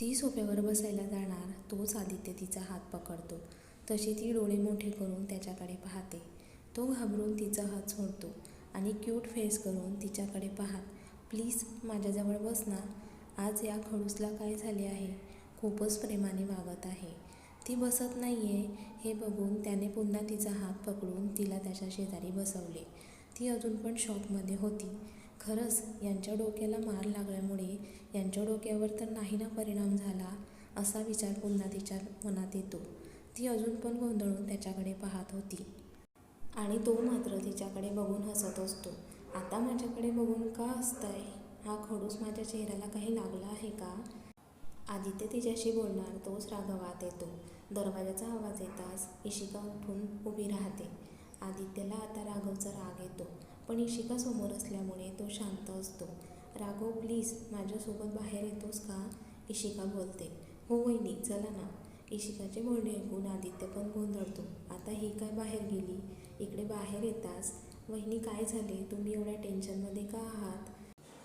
ती सोफ्यावर बसायला जाणार तोच आदित्य तिचा हात पकडतो. तशी ती डोळे मोठे करून त्याच्याकडे पाहते. तो घाबरून तिचा हात सोडतो आणि क्यूट फेस करून तिच्याकडे पाहत प्लीज माझ्याजवळ बस ना. आज या खडूसला काय झाले आहे? खूपच प्रेमाने वागत आहे. ती बसत नाही आहे हे बघून त्याने पुन्हा तिचा हात पकडून तिला त्याच्या शेजारी बसवले. ती अजून पण शॉकमध्ये होती. खरंच यांच्या डोक्याला मार लागल्यामुळे यांच्या डोक्यावर तर नाही ना परिणाम झाला असा विचार पुन्हा तिच्या मनात येतो. ती अजून पण गोंधळून त्याच्याकडे पाहत होती. आणि तो मात्र तिच्याकडे बघून हसत असतो. आता माझ्याकडे बघून का हसताय? हा खडूस माझ्या चेहऱ्याला काही लागला आहे का? आदित्य तिच्याशी बोलणार तोच राघवात येतो. दरवाजाचा आवाज येताच इशिका उठून उभी राहते. आदित्यला आता राघवचा राग येतो. पण इशिका समोर असल्यामुळे तो शांत असतो. राघव प्लीज माझ्यासोबत बाहेर येतोस का? इशिका बोलते. हो वहिनी चला ना. इशिकाचे बोलणे ऐकून आदित्य पण गोंधळतो. आता ही काय बाहेर गेली? इकडे बाहेर येतास? वहिनी काय झाले? तुम्ही एवढ्या टेन्शनमध्ये का आहात?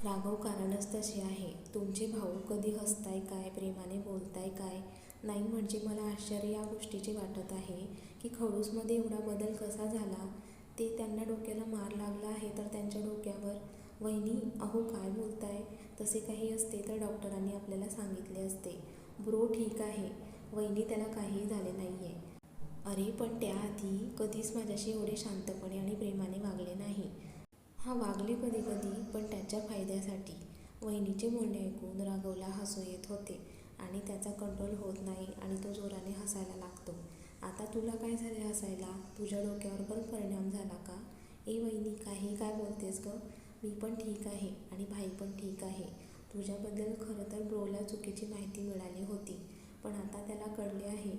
राघव कारणच तसे आहे. तुमचे भाऊ कधी हसताय काय? प्रेमाने बोलताय काय? नाही म्हणजे मला आश्चर्य या गोष्टीचे वाटत आहे की खडूसमध्ये एवढा बदल कसा झाला? ते त्यांना डोक्याला मार लागला आहे तर त्यांच्या डोक्यावर वहिनी अहो काय बोलताय? तसे काही असते तर डॉक्टरांनी आपल्याला सांगितले असते. ब्रो ठीक आहे. वहिनी त्याला काहीही झाले नाही आहे अरे पण त्याआधी कधीच माझ्याशी एवढे शांतपणे आणि प्रेमाने वागले नाही. हा वागले कधी कधी पण त्याच्या फायद्यासाठी. वहिनीचे बोलणे ऐकून राघवला हसू येत होते आणि त्याचा कंट्रोल होत नाही आणि तो जोराने हसायला लागतो. आता तुला काय झाले हसायला? तुझ्या डोक्यावर पण परिणाम झाला का? ए वहिनी काही काय बोलतेस गं? मी पण ठीक आहे आणि भाई पण ठीक आहे. तुझ्याबद्दल खरं तर ब्रोला चुकीची माहिती मिळाली होती पण आता त्याला कळले आहे.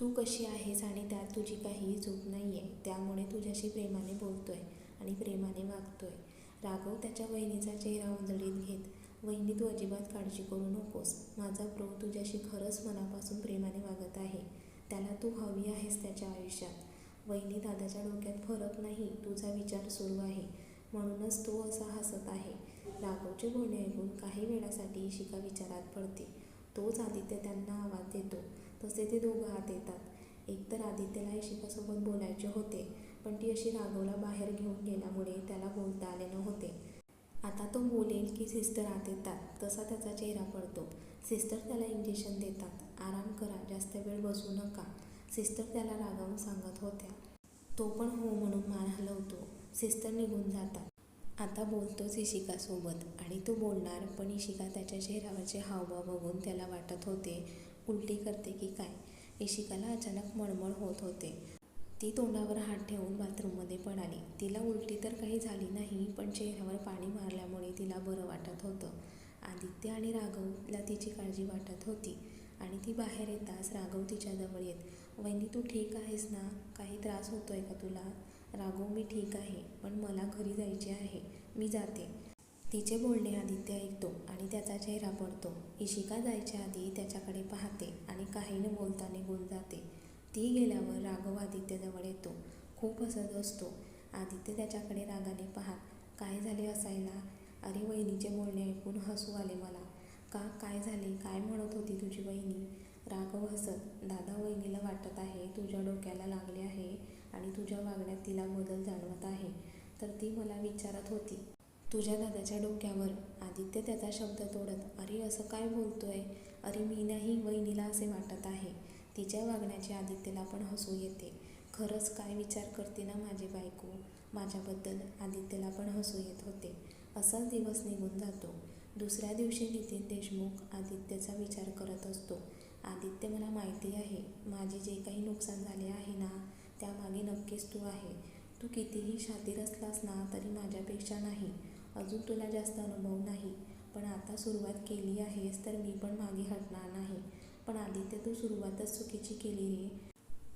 तू कशी आहेस आणि त्यात तुझी काहीही चूक नाही आहे त्यामुळे तुझ्याशी प्रेमाने बोलतोय आणि प्रेमाने वागतोय. राघव त्याच्या वहिनीचा चेहरा उजळीत घेत वहिनी तू अजिबात काळजी करू नकोस. माझा प्रो तुझ्याशी खरंच मनापासून प्रेमाने वागत आहे. त्याला तू हवी आहेस त्याच्या आयुष्यात. वहिनी दादाच्या डोक्यात फरक नाही तुझा विचार सुरू आहे. म्हणूनच तो असा हसत आहे. राघवचे बोलणे ऐकून काही वेळासाठी शिका विचारात पडते. तोच आदित्य त्यांना आवाज देतो. तसे ते दोघं हात येतात एकतर आदित्यला इशिकासोबत बोलायचे होते पण ती अशी राघवला बाहेर घेऊन गेल्यामुळे त्याला बोलता आले नव्हते. आता तो बोलेल की सिस्टर आत येतात. तसा त्याचा चेहरा पडतो. सिस्टर त्याला इंजेक्शन देतात. आराम करा. जास्त वेळ बसू नका. सिस्टर त्याला रागावून सांगत होत्या. तो पण हो म्हणून मान हलवतो. सिस्टर निघून जातात. आता बोलतोच इशिकासोबत आणि तो बोलणार पण इशिका त्याच्या चेहऱ्यावरचे हावभाव बघून त्याला वाटत होते. उलटी करते की काय? इशिकाला अचानक मळमळ होत होते. ती तोंडावर हात ठेवून बाथरूममध्ये पडाली. तिला उलटी तर काही झाली नाही पण चेहऱ्यावर पाणी मारल्यामुळे तिला बरं वाटत होतं. आदित्य आणि राघवला तिची काळजी वाटत होती आणि ती बाहेर येताच राघव तिच्याजवळ येत वहिनी तू ठीक आहेस ना? काही त्रास होतोय का तुला? राघव मी ठीक आहे पण मला घरी जायचे आहे. मी जाते. तिचे बोलणे आदित्य ऐकतो आणि त्याचा चेहरा पडतो. इशिका जायच्या आधी त्याच्याकडे पाहते आणि काही न बोलता निघून जाते. ती गेल्यावर राघव आदित्यजवळ येतो. खूप हसत असतो. आदित्य त्याच्याकडे रागाने पाहत काय झाले असायला? अरे वहिनीचे बोलणे ऐकून हसू आले मला. का? काय झाले? काय म्हणत होती तुझी वहिनी? राघव हसत दादा वहिनीला वाटत आहे तुझ्या डोक्याला लागले आहे आणि तुझ्या वागण्यात तिला बदल जाणवत आहे. तर ती मला विचारत होती तुझ्या दादाच्या डोक्यावर? आदित्य त्याचा शब्द तोडत अरे असं काय बोलतोय? अरे मी नाही वहिनीला असे वाटत आहे. तिच्या वागण्याचे आदित्यला पण हसू येते. खरंच काय विचार करते ना माझी बायको? माझ्याबद्दल आदित्यला पण हसू येत होते. असाच दिवस निघून जातो. दुसऱ्या दिवशी नितीन देशमुख आदित्यचा विचार करत असतो. आदित्य मला माहिती आहे माझे जे काही नुकसान झाले आहे ना त्यामागे नक्कीच तू आहे. तू कितीही शातीर असलास ना तरी माझ्यापेक्षा नाही. अजून तुला जास्त अनुभव नाही. पण आता सुरुवात केली आहेस तर मी पण मागे हटणार नाही. पण आदित्य तू सुरुवातच चुकीची केली रे.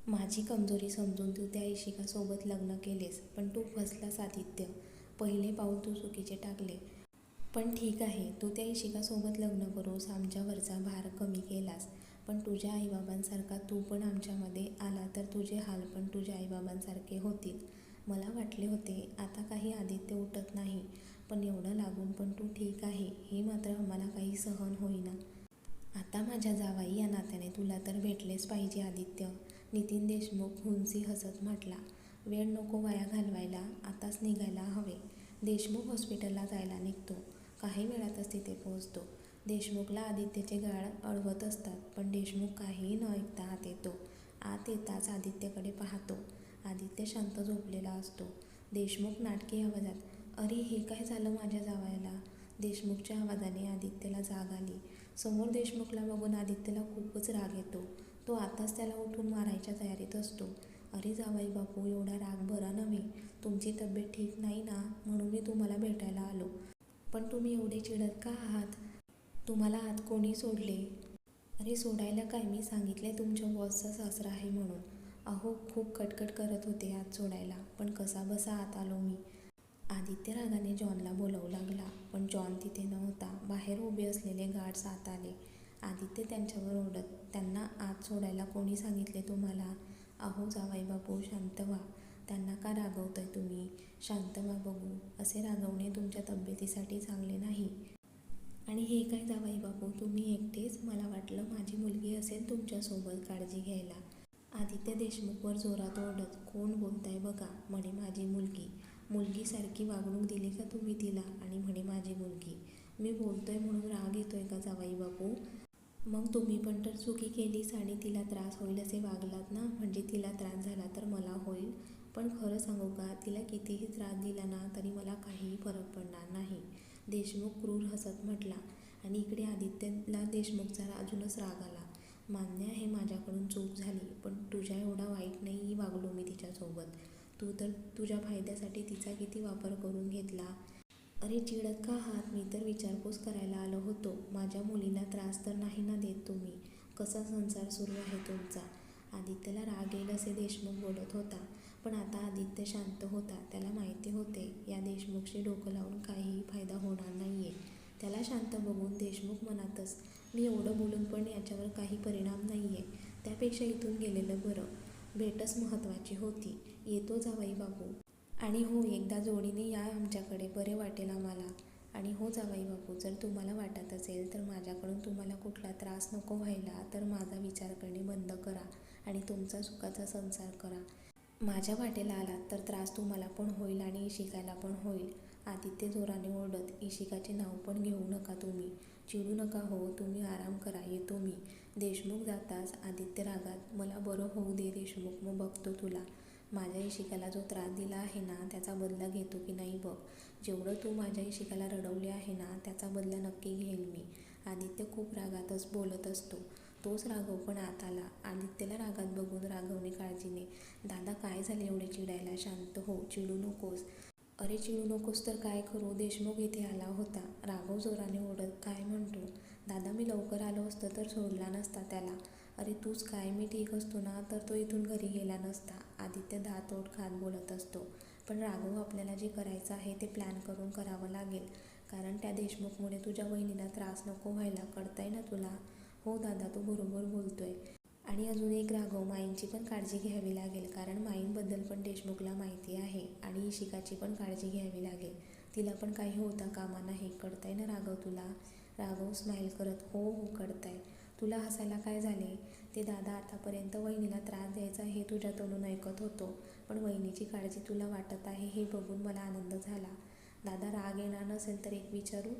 माझी कमजोरी समजून तू त्या इशिकासोबत लग्न केलेस पण तू फसलास आदित्य. पहिले पाऊल तू चुकीचे टाकले. पण ठीक आहे तू त्या इशिकासोबत लग्न करूस आमच्यावरचा भार कमी केलास. पण तुझ्या आईबाबांसारखा तू पण आमच्यामध्ये आला तर तुझे हाल पण तुझ्या आईबाबांसारखे होतील. मला वाटले होते आता काही आदित्य उठत नाही. पण एवढं लागून पण तू ठीक आहे हे मात्र आम्हाला काही सहन होईना. आता माझ्या जावाई या नात्याने तुला तर भेटलेच पाहिजे आदित्य. नितीन देशमुख हुंसी हसत म्हटला वेळ नको वाया घालवायला आताच निघायला हवे. देशमुख हॉस्पिटलला जायला निघतो. काही वेळातच तिथे पोहोचतो. देशमुखला आदित्यचे गाळ अडवत असतात पण देशमुख काहीही न ऐकता आत येतो. आत येताच आदित्यकडे पाहतो. आदित्य शांत झोपलेला असतो. देशमुख नाटकी आवाजात अरे हे काय झालं माझ्या जावायला? देशमुखच्या आवाजाने आदित्यला जाग आली. समोर देशमुखला बघून आदित्यला खूपच राग येतो. तो आताच त्याला उठून मारायच्या तयारीत असतो. अरे जावाई बापू एवढा राग बरा नव्हे. तुमची तब्येत ठीक नाही ना? म्हणून मी तुम्हाला भेटायला आलो. पण तुम्ही एवढे चिडत का आहात? तुम्हाला आत कोणी सोडले? अरे सोडायला काय? मी सांगितले तुमच्या बॉसचा सासरा आहे म्हणून. अहो खूप कटकट करत होते आत सोडायला. पण कसा बसा आत आलो मी. आदित्य रागाने जॉनला बोलावू लागला पण जॉन तिथे नव्हता. बाहेर उभे असलेले गार्ड्स आत आले. आदित्य त्यांच्यावर ओढत त्यांना आत सोडायला कोणी सांगितले तुम्हाला? अहो जावाई बापू शांत व्हा. त्यांना का रागवताय तुम्ही? शांत व्हा बघू. असे रागवणे तुमच्या तब्येतीसाठी चांगले नाही. आणि हे काय जावाई बापू तुम्ही एकटेच? मला वाटलं माझी मुलगी असेल तुमच्यासोबत काळजी घ्यायला. आदित्य देशमुखवर जोरात ओरडत कोण बोलताय बघा म्हणे माझी मुलगी. मुलगीसारखी वागणूक दिली का तुम्ही तिला? आणि म्हणे माझी मुलगी. मी बोलतोय म्हणून राग येतोय का जावाई बापू? मग तुम्ही पण तर चुकी केलीच आणि तिला त्रास होईल असे वागलात ना? म्हणजे तिला त्रास झाला तर मला होईल. पण खरं सांगू का? तिला कितीही त्रास दिला ना तरी मला काहीही फरक पडणार नाही. देशमुख क्रूर हसत म्हटला. आणि इकडे आदित्यला देशमुखचा अजूनच राग आला. मान्य आहे माझ्याकडून चूक झाली पण तुझ्या एवढा वाईट नाही वागलो मी तिच्यासोबत. तू तर तुझ्या फायद्यासाठी तिचा किती वापर करून घेतला. अरे चिडत का आहात मी तर विचारपूस करायला आलो होतो. माझ्या मुलीला त्रास तर नाही ना देत तुम्ही. कसा संसार सुरू आहे तुमचा? आदित्यला राग येईल असे देशमुख बोलत होता. पण आता आदित्य शांत होता. त्याला माहिती होते या देशमुखशी डोकं लावून काहीही फायदा होणार नाही आहे त्याला शांत बघून देशमुख मनातच मी एवढं बोलून पण याच्यावर काही परिणाम नाही आहे त्यापेक्षा इथून गेलेलं बरं. भेटच महत्त्वाची होती. येतो जावाई बापू आणि हो एकदा जोडीने या आमच्याकडे बरे वाटेल आम्हाला. आणि हो जावाई बापू जर तुम्हाला वाटत असेल तर माझ्याकडून तुम्हाला कुठला त्रास नको व्हायला तर माझा विचार करणे बंद करा आणि तुमचा सुखाचा संसार करा. माझ्या वाटेला आलात तर त्रास तुम्हाला पण होईल आणि शिकायला पण होईल. आदित्य जोराने ओरडत इशिकाचे नाव पण घेऊ नका तुम्ही. चिडू नका हो तुम्ही आराम करा येतो मी. देशमुख जाताच आदित्य रागात. मला बरं होऊ दे देशमुख मग बघतो तुला. माझ्या इशिकाला जो त्रास दिला आहे ना त्याचा बदला घेतो की नाही बघ. जेवढं तू माझ्या इशिकाला रडवले आहे ना त्याचा बदला नक्की घेईल मी. आदित्य खूप रागातच बोलत असतो. तोच राघव पण आत आला. आदित्यला रागात बघून राघवने काळजीने दादा काय झाले एवढे चिडायला? शांत हो चिडू नकोस. अरे चिडू नकोस तर काय करू? देशमुख इथे आला होता. राघव जोराने ओढत काय म्हणतो? दादा मी लवकर आलो असतं तर सोडला नसता त्याला. अरे तूच काय? मी ठीक असतो ना तर तो इथून घरी गेला नसता. आदित्य दात तोट खात बोलत असतो. पण राघव आपल्याला जे करायचं आहे ते प्लॅन करून करावं लागेल. कारण त्या देशमुखमुळे तुझ्या वहिनीला त्रास नको व्हायला. कळतंय ना तुला? हो दादा तू बरोबर बोलतोय. आणि अजून एक राघव माईंची पण काळजी घ्यावी लागेल कारण माईंबद्दल पण देशमुखला माहिती आहे आणि इशिकाची पण काळजी घ्यावी लागेल. तिला पण काही होता कामा नाही. कळतंय ना राघव तुला? राघव स्माईल करत हो हो कळतंय. तुला हसायला काय झाले? ते दादा आतापर्यंत वहिनीला त्रास द्यायचा हे तुझ्या तोंडून ऐकत होतो पण वहिनीची काळजी तुला वाटत आहे हे बघून मला आनंद झाला. दादा राग येणार नसेल तर एक विचारू?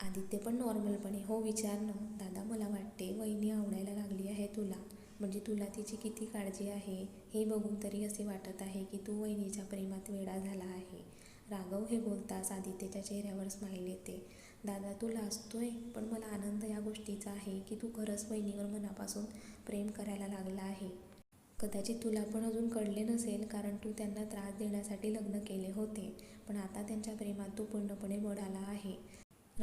आदित्य पण नॉर्मलपणे हो विचार ना. दादा मला वाटते वहिनी आवडायला लागली आहे तुला. म्हणजे तुला तिची किती काळजी आहे हे बघून तरी असे वाटत आहे की तू वहिनीच्या प्रेमात वेडा झाला आहे. राघव हे बोलताच आदित्यच्या चेहऱ्यावर स्माईल येते. दादा तू लाजतोय पण मला आनंद या गोष्टीचा आहे की तू खरंच वहिनीवर मनापासून प्रेम करायला लागला आहे. कदाचित तुला पण अजून कळले नसेल कारण तू त्यांना त्रास देण्यासाठी लग्न केले होते पण आता त्यांच्या प्रेमात तू पूर्णपणे बुडाला आहे.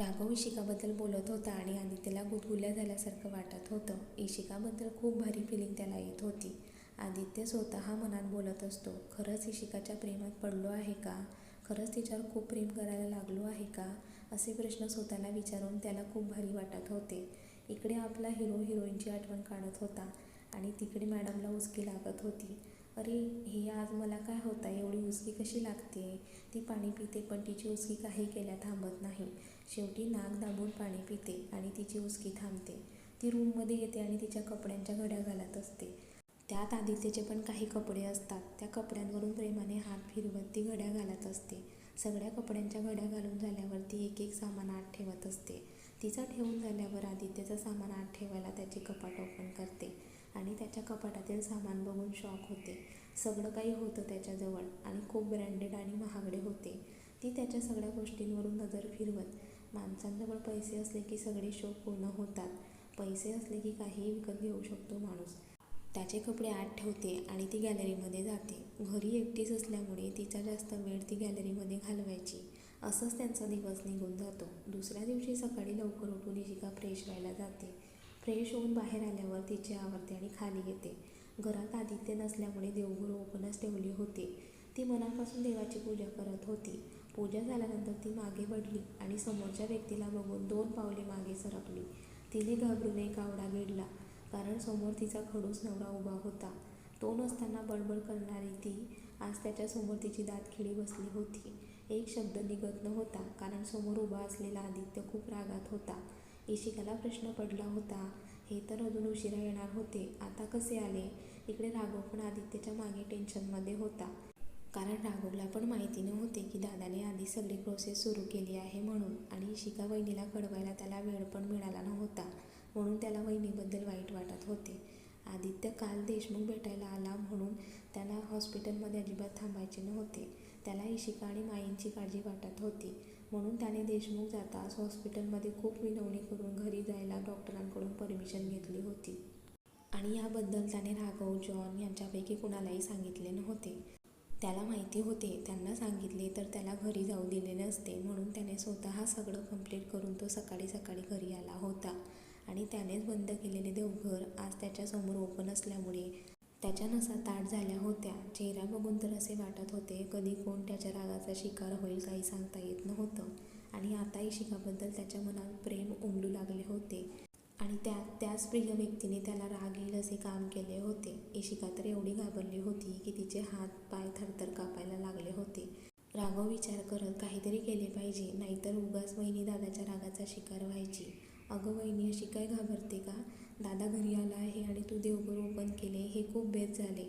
राघव इशिकाबद्दल बोलत होता आणि आदित्यला गुदगुल्या झाल्यासारखं वाटत होतं. इशिकाबद्दल खूप भारी फिलिंग त्याला येत होती. आदित्य स्वतः मनात बोलत असतो खरंच इशिकाच्या प्रेमात पडलो आहे का? खरंच तिच्यावर खूप प्रेम करायला लागलो आहे का? असे प्रश्न स्वतःला विचारून त्याला खूप भारी वाटत होते. इकडे आपला हिरो हिरोईनची आठवण काढत होता आणि तिकडे मॅडमला उसकी लागत होती. अरे हे आज मला काय होतं? एवढी उसकी कशी लागते? ती पाणी पिते पण तिची उसकी काही केल्या थांबत नाही. शेवटी नाक दाबून पाणी पिते आणि तिची उसकी थांबते. ती रूममध्ये येते आणि तिच्या कपड्यांच्या घड्या घालत असते. त्यात आदित्यचे पण काही कपडे असतात. त्या कपड्यांवरून प्रेमाने हात फिरवत ती घड्या घालत असते. सगळ्या कपड्यांच्या घड्या घालून झाल्यावर ती एक एक सामान आत ठेवत असते. तिचा ठेवून झाल्यावर आदित्यचं सामान आत ठेवायला त्याची कपाट ओपन करते. आणि त्याच्या कपाटातील सामान बघून शॉक होते. सगळं काही होतं त्याच्याजवळ आणि खूप ब्रँडेड आणि महागडे होते. ती त्याच्या सगळ्या गोष्टींवरून नजर फिरवत. माणसांजवळ पैसे असले की सगळे शो पूर्ण होतात. पैसे असले की काहीही विकत घेऊ शकतो माणूस. त्याचे कपडे आत ठेवते आणि ती गॅलरीमध्ये जाते. घरी एकटीच असल्यामुळे तिचा जास्त वेळ ती गॅलरीमध्ये घालवायची. असंच त्यांचा दिवस निघून जातो. दुसऱ्या दिवशी सकाळी लवकर उठून इशिका फ्रेश व्हायला जाते. फ्रेश होऊन बाहेर आल्यावर तिची आवडते आणि खाली येते. घरात आदित्य नसल्यामुळे देवघर ओपनच ठेवली होती. ती मनापासून देवाची पूजा करत होती. पूजा झाल्यानंतर ती मागे पडली आणि समोरच्या व्यक्तीला बघून दोन पावले मागे सरकली. तिने घाबरून एक आवडा गिळला कारण समोर तिचा खडूस नवरा उभा होता. तो नसताना बडबड करणारी ती आज त्याच्यासमोर तिची दातखिळी बसली होती. एक शब्द निघत नव्हता कारण समोर उभा असलेला आदित्य खूप रागात होता. इशिकाला प्रश्न पडला होता. हे तर अजून उशिरा येणार होते. आता कसे आले? इकडे राघव पण आदित्यच्या मागे टेन्शनमध्ये होता. कारण राघवला पण माहिती नव्हते की दादाने आधी सगळी प्रोसेस सुरू केली आहे म्हणून आणि इशिका वहिनीला कळवायला त्याला वेळ पण मिळाला नव्हता. म्हणून त्याला वहिनीबद्दल वाईट वाटत होते. आदित्य काल देशमुख भेटायला आला म्हणून त्याला हॉस्पिटलमध्ये अजिबात थांबायचे नव्हते. त्याला इशिका आणि माईंची काळजी वाटत होती. म्हणून त्याने देशमुख जाताच हॉस्पिटलमध्ये खूप विनवणी करून घरी जायला डॉक्टरांकडून परमिशन घेतली होती. आणि याबद्दल त्याने राघव जॉन यांच्यापैकी कुणालाही सांगितले नव्हते. त्याला माहिती होते त्यांना सांगितले तर त्याला घरी जाऊ दिले नसते म्हणून त्याने स्वतः सगळं कंप्लीट करून तो सकाळी सकाळी घरी आला होता. आणि त्यानेच बंद केलेले देवघर आज त्याच्यासमोर ओपन असल्यामुळे त्याच्या नसा ताट झाल्या होत्या. चेहरा बघून तर असे वाटत होते कधी कोण त्याच्या रागाचा शिकार होईल काही सांगता येत नव्हतं. आणि आता इशिकाबद्दल त्याच्या मनात प्रेम उमलू लागले होते. आणि त्या त्याच प्रिय व्यक्तीने त्याला राग येईल असे काम केले होते. इशिका तर एवढी घाबरली होती की तिचे हात पाय थरथर कापायला लागले होते. राघव विचार करत काहीतरी केले पाहिजे नाहीतर उगाच वहिनी दादाच्या रागाचा शिकार व्हायची. अगं वहिनी अशी काय घाबरते का? दादा घरी आला आहे आणि तू देवघर ओपन केले हे खूप बेस झाले.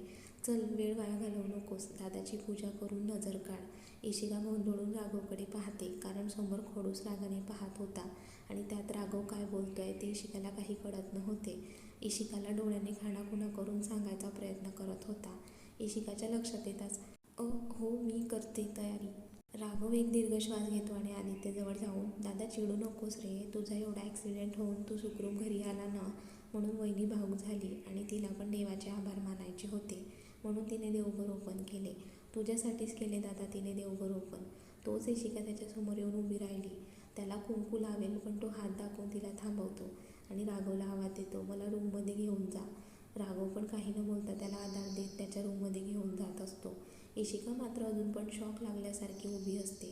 चल वेळ वाया घालवू नकोस. दादाची पूजा करून नजर काढ. इशिका गोंधळून राघवकडे पाहते कारण समोर खडूस रागाने पाहत होता. आणि त्यात राघव काय बोलतोय ते इशिकाला काही कळत नव्हते. इशिकाला डोळ्याने खाणाखुणा करून सांगायचा प्रयत्न करत होता. इशिकाच्या लक्षात येताच अ हो मी करते तयारी. राघव एक दीर्घ श्वास घेतो आणि आदित्यजवळ जाऊन दादा चिडू नकोस रे. तुझा एवढा ॲक्सिडेंट होऊन तू सुखरूप घरी आला ना? म्हणून वहिनी भाऊक झाली आणि तिला पण देवाचे आभार मानायचे होते. म्हणून तिने देवघर ओपन केले. तुझ्यासाठीच केले दादा तिने देवघर ओपन तोच इशिका त्याच्यासमोर येऊन उभी राहिली. त्याला कुंकू लावेल पण तो हात दाखवून तिला थांबवतो आणि राघवला आवाज देतो मला रूममध्ये घेऊन जा. राघव पण काही न बोलता त्याला आधार देत त्याच्या रूममध्ये घेऊन जात असतो. इशिका मात्र अजून पण शॉक लागल्यासारखी उभी असते.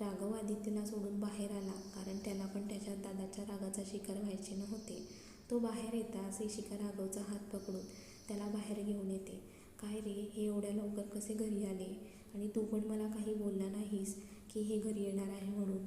राघव आदित्यला सोडून बाहेर आला कारण त्याला पण त्याच्या दादाच्या रागाचा शिकार व्हायचे नव्हते. तो बाहेर येताच इशिका राघवचा हात पकडून त्याला बाहेर घेऊन येते. काय रे हे एवढ्या लवकर कसे घरी आले? आणि तू पण मला काही बोलला नाहीस की हे घरी येणार आहे म्हणून?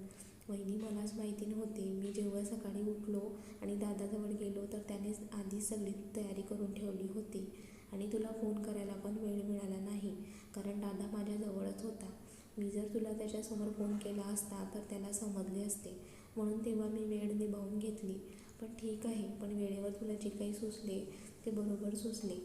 वहिनी मलाच माहिती नव्हते. मी जेव्हा सकाळी उठलो आणि दादाजवळ गेलो तर त्याने आधीच सगळी तयारी करून ठेवली होती. आणि तुला फोन करायला पण वेळ मिळाला नाही. कारण दादा माझ्याजवळच होता. मी जर तुला त्याच्यासमोर फोन केला असता तर त्याला समजले असते. म्हणून तेव्हा मी वेळ निभावून घेतली. पण ठीक आहे पण वेळेवर तुला जे काही सुचले ते बरोबर सुचले.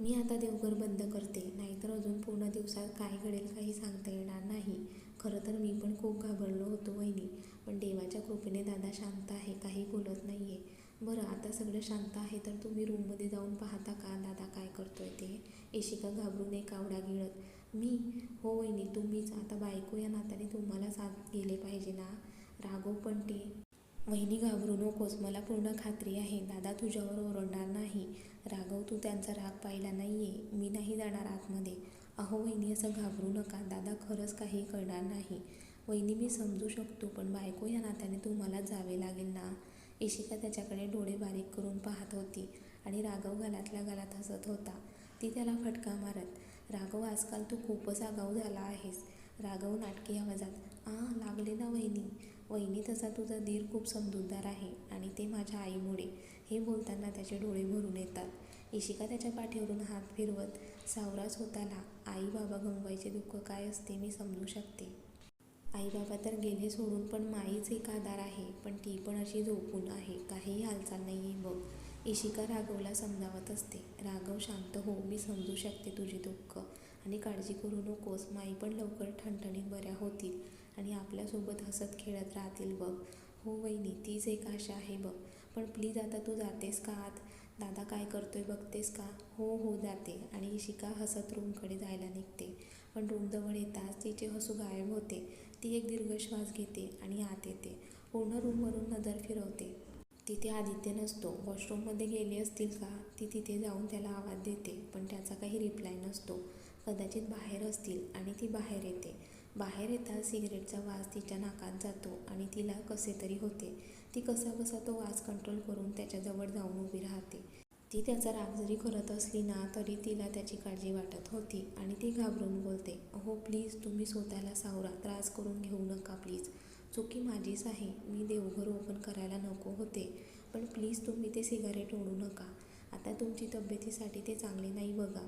मी आता देवघर बंद करते. नाहीतर अजून पूर्ण दिवसात काय घडेल काही सांगता येणार नाही. खरं तर मी पण खूप घाबरलो होतो वहिनी. पण देवाच्या कृपेने दादा शांत आहे काही बोलत नाही आहे बरं आता सगळं शांत आहे तर तुम्ही रूममध्ये जाऊन पाहता का? दादा काय करतो आहे ते? इशिका घाबरून एक आवडा गिळत मी? हो वहिनी तुम्हीच. आता बायको या नात्याने तुम्हाला साथ गेले पाहिजे ना? राघव पण ते. वहिनी घाबरू नकोस. मला पूर्ण खात्री आहे. दादा तुझ्यावर ओरडणार नाही. राघव तू त्यांचा राग पाहिला नाही आहे मी नाही जाणार आतमध्ये. अहो वहिनी असं घाबरू नका. दादा खरंच काही करणार नाही. वहिनी मी समजू शकतो पण बायको या नात्याने तुम्हाला जावे लागेल ना? इशिका त्याच्याकडे डोळे बारीक करून पाहत होती आणि राघव गलातल्या गलात हसत होता. ती त्याला फटका मारत राघव आजकाल तू खूपच आगाऊ झाला आहेस. राघव नाटकी आवाजात आ लागले ना वहिनी. वहिनी तसा तुझा दीर खूप समजूतदार आहे आणि ते माझ्या आईमुळे. हे बोलताना त्याचे डोळे भरून येतात. इशिका त्याच्या पाठीवरून हात फिरवत सावरा स्वतःला आई बाबा गमवायचे दुःख काय असते मी समजू शकते. आई बाबा तर गेले सोडून पण माईच एक आधार आहे पण ती पण अशी झोपून आहे काहीही हालचाल नाही आहे बघ. इशिका राघवला समजावत असते राघव शांत हो मी समजू शकते तुझे दुःख आणि काळजी करू नकोस माई पण लवकर ठणठणीत बऱ्या होतील आणि आपल्यासोबत हसत खेळत राहतील बघ. हो वहिनी तीच एक आशा आहे बघ. पण प्लीज आता तू जातेस का आत? दादा काय करतोय बघतेस का? हो हो जाते आणि इशिका हसत रूमकडे जायला निघते. पण रूमजवळ येताच तिचे हसू गायब होते. ती एक दीर्घ श्वास घेते आणि आत येते. पूर्ण रूमवरून नजर फिरवते. तिथे आदित्य नसतो. वॉशरूममध्ये गेले असतील का? ती तिथे जाऊन त्याला आवाज देते पण त्याचा काही रिप्लाय नसतो. कदाचित बाहेर असतील आणि ती बाहेर येते. बाहेर येताच सिगरेटचा वास तिच्या नाकात जातो आणि तिला कसे तरी होते. ती कसा बसा तो वास कंट्रोल करून त्याच्याजवळ जाऊन उभी राहते. ती त्याचा राग जरी करत असली ना तरी तिला त्याची काळजी वाटत होती आणि ती घाबरून बोलते हो प्लीज तुम्ही स्वतःला सावरा त्रास करून घेऊ नका प्लीज चुकी माझीच आहे. मी देवघर ओपन करायला नको होते. पण प्लीज तुम्ही ते सिगारेट ओढू नका. आता तुमची तब्येतीसाठी ते चांगले नाही बघा.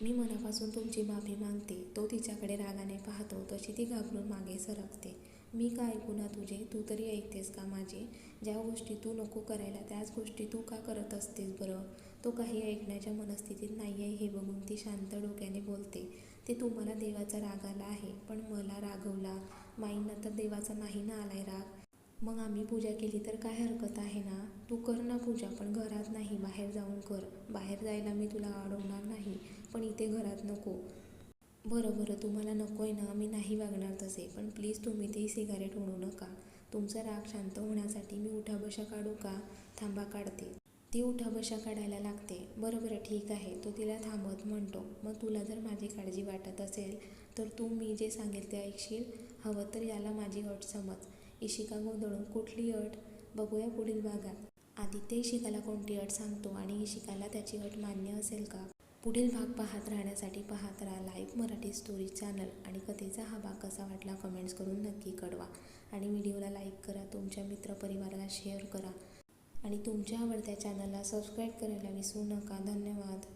मी मनापासून तुमची माफी मागते. तो तिच्याकडे रागाने पाहतो तशी ती घाबरून मागे सरकते. मी का ऐकू ना तुझे? तू तरी ऐकतेस का माझे? ज्या गोष्टी तू नको करायला त्याच गोष्टी तू का करत असतेस बरं? तो काही ऐकण्याच्या मनस्थितीत नाही आहे हे बघून ती शांत डोक्याने बोलते. ते तुम्हाला देवाचा राग आला आहे पण मला रागवला. माईंना तर देवाचा नाही ना आलाय राग. मग आम्ही पूजा केली तर काय हरकत आहे ना? तू कर ना पूजा पण घरात नाही बाहेर जाऊन कर. बाहेर जायला मी तुला अडवणार नाही पण इथे घरात नको. बरं बरं तुम्हाला नको आहे ना मी नाही वागणार तसे पण प्लीज तुम्ही ते सिगारेट ओढू नका. तुमचा राग शांत होण्यासाठी मी उठाबशा काढू का? थांबा काढते. ती उठाबशा काढायला लागते. बरं बरं ठीक आहे. तो तिला थांबत म्हणतो. मग तुला जर माझी काळजी वाटत असेल तर तू मी जे सांगेल ते ऐकशील? हवं तर याला माझी अट समज. इशिका गोंधळून कुठली अट? बघूया पुढील भागात. आदित्य इशिकाला कोणती अट सांगतो आणि इशिकाला त्याची अट मान्य असेल का? पुढील भाग पाहत राहण्यासाठी पाहत राहा लाईव्ह मराठी स्टोरी चॅनल आणि कथेचा हा भाग कसा वाटला कमेंट्स करून नक्की कळवा. आणि व्हिडिओला लाईक करा तुमच्या मित्रपरिवाराला शेअर करा. आणि तुमच्या आवडत्या चॅनलला सबस्क्राईब करायला विसरू नका. धन्यवाद.